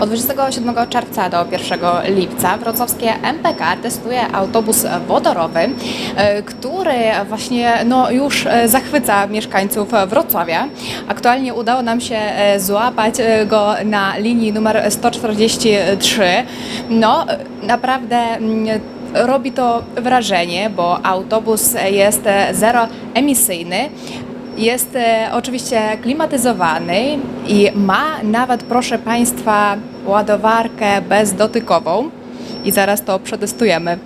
Od 27 czerwca do 1 lipca wrocławskie MPK testuje autobus wodorowy, e, który właśnie no, już e, zachwyca mieszkańców Wrocławia. Aktualnie udało nam się e, złapać go na linii numer 143. No, naprawdę mm, robi to wrażenie, bo autobus jest zeroemisyjny. Jest e, oczywiście klimatyzowany i ma nawet, proszę Państwa, ładowarkę bezdotykową. I zaraz to przetestujemy.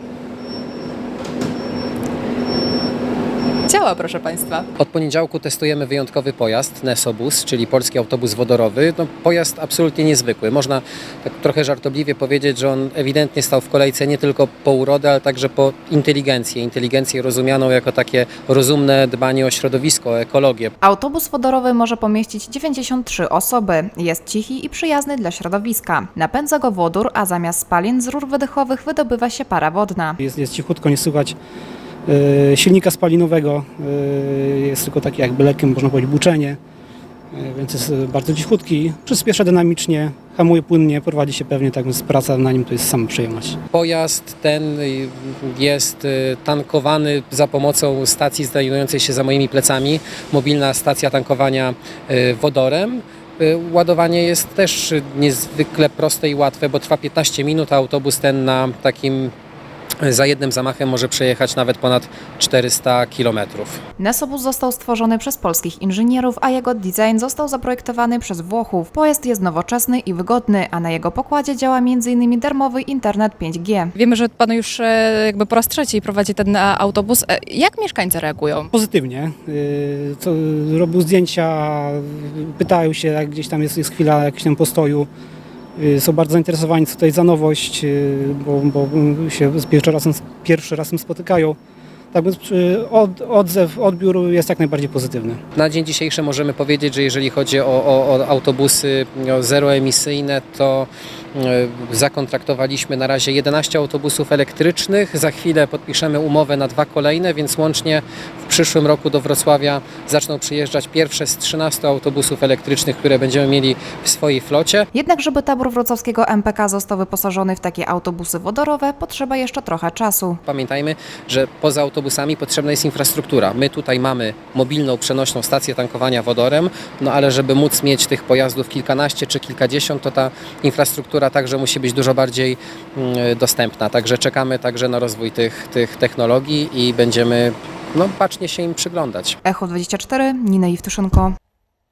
Działa, proszę Państwa. Od poniedziałku testujemy wyjątkowy pojazd, Nesobus, czyli polski autobus wodorowy. No, pojazd absolutnie niezwykły. Można tak trochę żartobliwie powiedzieć, że on ewidentnie stał w kolejce nie tylko po urodę, ale także po inteligencję. Inteligencję rozumianą jako takie rozumne dbanie o środowisko, o ekologię. Autobus wodorowy może pomieścić 93 osoby. Jest cichy i przyjazny dla środowiska. Napędza go wodór, a zamiast spalin z rur wydechowych wydobywa się para wodna. Jest, jest cichutko, nie słychać silnika spalinowego. E, jest tylko takie jakby lekkie, można powiedzieć, buczenie. E, więc jest e, bardzo cichutki. Przyspiesza dynamicznie, hamuje płynnie, prowadzi się pewnie, tak więc praca na nim to jest sama przyjemność. Pojazd ten jest tankowany za pomocą stacji znajdującej się za moimi plecami. Mobilna stacja tankowania wodorem. Ładowanie jest też niezwykle proste i łatwe, bo trwa 15 minut, a autobus ten na takim za jednym zamachem może przejechać nawet ponad 400 kilometrów. Nesobus został stworzony przez polskich inżynierów, a jego design został zaprojektowany przez Włochów. Pojazd jest nowoczesny i wygodny, a na jego pokładzie działa m.in. darmowy internet 5G. Wiemy, że Pan już e, jakby po raz trzeci prowadzi ten e, autobus. E, Jak mieszkańcy reagują? Pozytywnie. Co, robił zdjęcia, pytają się, jak gdzieś tam jest, jest chwila jakiegoś tam postoju. E, Są bardzo zainteresowani, co tutaj za nowość, e, bo, bo się pierwszy raz, pierwszy raz spotykają. Tak więc e, od, odzew, odbiór jest jak najbardziej pozytywny. Na dzień dzisiejszy możemy powiedzieć, że jeżeli chodzi o, o, o autobusy zeroemisyjne, to zakontraktowaliśmy na razie 11 autobusów elektrycznych. Za chwilę podpiszemy umowę na dwa kolejne, więc łącznie w przyszłym roku do Wrocławia zaczną przyjeżdżać pierwsze z 13 autobusów elektrycznych, które będziemy mieli w swojej flocie. Jednak, żeby tabor wrocławskiego MPK został wyposażony w takie autobusy wodorowe, potrzeba jeszcze trochę czasu. Pamiętajmy, że poza autobusami potrzebna jest infrastruktura. My tutaj mamy mobilną, przenośną stację tankowania wodorem, no ale żeby móc mieć tych pojazdów kilkanaście czy kilkadziesiąt, to ta infrastruktura także musi być dużo bardziej mm, dostępna. Także czekamy także na rozwój tych, tych technologii i będziemy no, bacznie się im przyglądać. Echo 24, Nina Jewtuszynko.